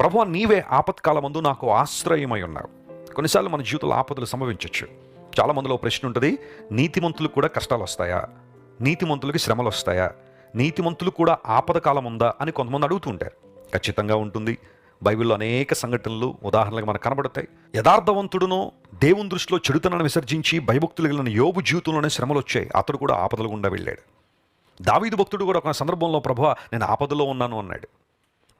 ప్రభు నీవే ఆపత్కాలమందు నాకు ఆశ్రయమై ఉన్నావు కొన్నిసార్లు మన జీవితంలో ఆపదలు సంభవించవచ్చు చాలా మందిలో ప్రశ్న ఉంటుంది నీతిమంతులకు కూడా కష్టాలు వస్తాయా నీతిమంతులకి శ్రమలు వస్తాయా నీతిమంతులు కూడా ఆపద కాలం ఉందా అని కొంతమంది అడుగుతుంటారు ఖచ్చితంగా ఉంటుంది. బైబిల్లో అనేక సంఘటనలు ఉదాహరణలుగా మనకు కనబడతాయి. యథార్థవంతుడును దేవుని దృష్టిలో చెడుతనాన్ని విసర్జించి భయభక్తులు కలిగిన యోబు జీవితంలోనే శ్రమలు వచ్చాయి అతడు కూడా ఆపదలు గుండా వెళ్ళాడు. దావీదు భక్తుడు కూడా ఒక సందర్భంలో ప్రభు నేను ఆపదలో ఉన్నాను అన్నాడు.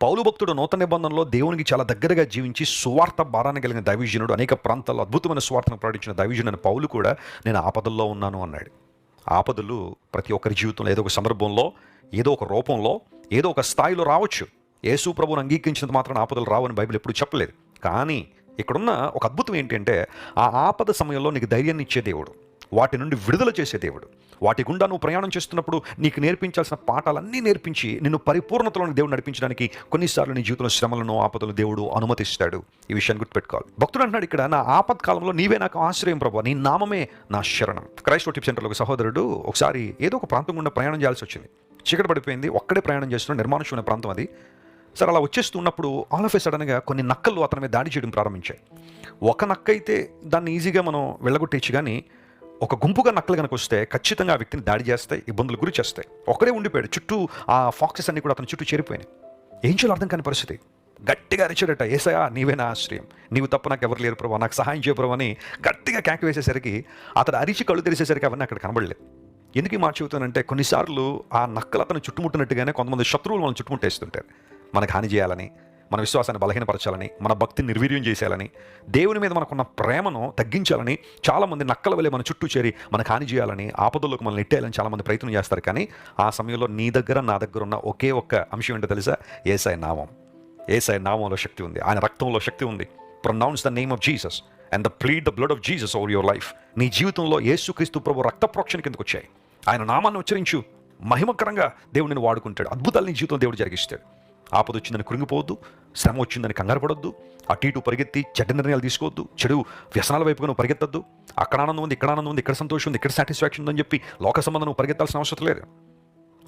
పౌలు భక్తుడు నూతన నిబంధనలో దేవునికి చాలా దగ్గరగా జీవించి సువార్త భారాన్ని కలిగిన దైవజనుడు అనేక ప్రాంతాల్లో అద్భుతమైన సువార్తను ప్రకటించిన దైవజనుడు పౌలు కూడా నేను ఆపదల్లో ఉన్నాను అన్నాడు. ఆపదలు ప్రతి ఒక్కరి జీవితంలో ఏదో ఒక సందర్భంలో ఏదో ఒక రూపంలో ఏదో ఒక స్థాయిలో రావచ్చు. యేసు ప్రభువును అంగీకరించినంత మాత్రం ఆపదలు రావని బైబిల్ ఎప్పుడు చెప్పలేదు. కానీ ఇక్కడున్న ఒక అద్భుతం ఏంటంటే ఆ ఆపద సమయంలో నీకు ధైర్యాన్ని ఇచ్చే దేవుడు. వాటి నుండి విడుదల చేసే దేవుడు. వాటి గుండా నువ్వు ప్రయాణం చేస్తున్నప్పుడు నీకు నేర్పించాల్సిన పాఠాలన్నీ నేర్పించి నిన్ను పరిపూర్ణతలోని దేవుడు నడిపించడానికి కొన్నిసార్లు నీ జీవితంలో శ్రమలను ఆపదలు దేవుడు అనుమతిస్తాడు. ఈ విషయాన్ని గుర్తుపెట్టుకోవాలి. భక్తుడు అంటున్నాడు ఇక్కడ నా ఆపత్కాలంలో నీవే నాకు ఆశ్రయం ప్రభు నీ నామమే నా శరణం. క్రైస్ట్ టిప్ సెంటర్లో ఒక సహోదరుడు ఒకసారి ఏదో ఒక ప్రాంతం గుండా ప్రయాణం చేయాల్సి వచ్చింది. చీకటి పడిపోయింది ఒక్కడే ప్రయాణం చేస్తున్న నిర్మానుషమైన ప్రాంతం అది. సరే అలా వచ్చేస్తున్నప్పుడు ఆల్ ఆఫ్ ఏ సడన్గా కొన్ని నక్కలు అతని మీద దాడి చేయడం ప్రారంభించాయి. ఒక నక్క అయితే దాన్ని ఈజీగా మనం వెళ్ళగొట్టేచ్చు కానీ ఒక గుంపుగా నక్కలు కనుక వస్తే ఖచ్చితంగా ఆ వ్యక్తిని దాడి చేస్తాయి ఇబ్బందులు గురి చేస్తాయి. ఒకరే ఉండిపోయాడు. చుట్టూ ఆ ఫాక్సెస్ అన్ని కూడా అతని చుట్టూ చేరిపోయినాయి. ఏం చేయాలో అర్థం కాని పరిస్థితి. గట్టిగా అరిచాడట ఏసయా నీవే నా ఆశ్రయం. నీవు తప్ప నాకు ఎవరు లేరు ప్రభావ నాకు సహాయం చేయ ప్రభు అని గట్టిగా కేక వేసేసరికి అతను అరిచి కళ్ళు తెరిసేసరికి అవన్నీ అక్కడ కనబడలేదు. ఎందుకు మాట చెబుతానంటే కొన్నిసార్లు ఆ నక్కలు అతను చుట్టుముట్టినట్టుగానే కొంతమంది శత్రువులు మనం చుట్టుముట్టేస్తుంటారు. మనకు హాని చేయాలని మన విశ్వాసాన్ని బలహీనపరచాలని మన భక్తిని నిర్వీర్యం చేసేయాలని దేవుని మీద మనకున్న ప్రేమను తగ్గించాలని చాలామంది నక్కల వలె మన చుట్టూ చేరి మనకు హాని చేయాలని ఆపదల్లోకి మనల్ని నెట్టేయాలని చాలామంది ప్రయత్నం చేస్తారు. కానీ ఆ సమయంలో నీ దగ్గర నా దగ్గర ఉన్న ఒకే ఒక్క అంశం ఏంటో తెలుసా? ఏసాయి నామం. ఏసాయి నామంలో శక్తి ఉంది. ఆయన రక్తంలో శక్తి ఉంది. Pronounce the name of Jesus and the plead the blood of Jesus over your life నీ జీవితంలో యేసుక్రీస్తు ప్రభు రక్త ప్రోక్షణ కిందకు వచ్చాయి. ఆయన నామాన్ని ఉచ్చరించు. మహిమకరంగా దేవుడిని వాడుకుంటాడు. అద్భుతాలు నీ జీవితం దేవుడు జరిగిస్తాడు. ఆపద వచ్చిందని కృంగిపోవద్దు శ్రమ వచ్చిందని కంగారు పడొద్దు అటు ఇటు పరిగెత్తి చెడ్డ నిర్ణయాలు తీసుకోవద్దు చెడు వ్యసనాల వైపుగా నువ్వు పరిగెత్తద్దు. అక్కడ ఆనందం ఉంది ఇక్కడ ఆనందం ఉంది ఇక్కడ సంతోషం ఉంది ఇక్కడ సాటిస్ఫాక్షన్ ఉందని చెప్పి లోక సంబంధం నువ్వు పరిగెత్తాల్సిన అవసరం లేదు.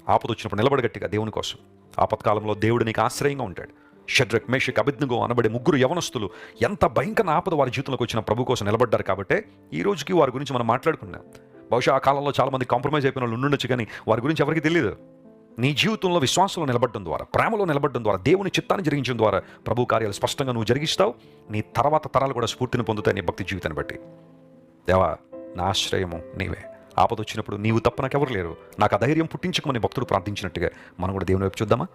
ఆపద వచ్చినప్పుడు నిలబడగట్టిగా దేవుని కోసం. ఆపత్కాలంలో దేవుడు నీకు ఆశ్రయంగా ఉంటాడు. షడ్రక్ మేషక్ అభిజ్ఞగో అనబడే ముగ్గురు యవనస్తులు ఎంత భయంకర ఆపద వారి జీవితంలోకి వచ్చిన ప్రభు కోసం నిలబడ్డారు కాబట్టి ఈ రోజుకి వారి గురించి మనం మాట్లాడుకున్నాం బహుశా ఆ కాలంలో చాలామంది కాంప్రమైజ్ అయిపోయిన వాళ్ళు ఉండొచ్చు కానీ వారి గురించి ఎవరికి తెలియదు నీ జీవితంలో విశ్వాసంలో నిలబడడం ద్వారా ప్రేమలో నిలబడడం ద్వారా దేవుని చిత్తాన్ని జరిగించడం ద్వారా ప్రభు కార్యాలు స్పష్టంగా నువ్వు జరిగిస్తావు. నీ తర్వాత తరాలు కూడా స్ఫూర్తిని పొందుతాయి నీ భక్తి జీవితాన్ని బట్టి. దేవా నా ఆశ్రయము నీవే. ఆపద వచ్చినప్పుడు నీవు తప్ప నాకెవరు లేరు. నాకు ఆ ధైర్యం పుట్టించుకోమని భక్తుడు ప్రార్థించినట్టుగా మనం కూడా దేవుని వైపు చూద్దామా?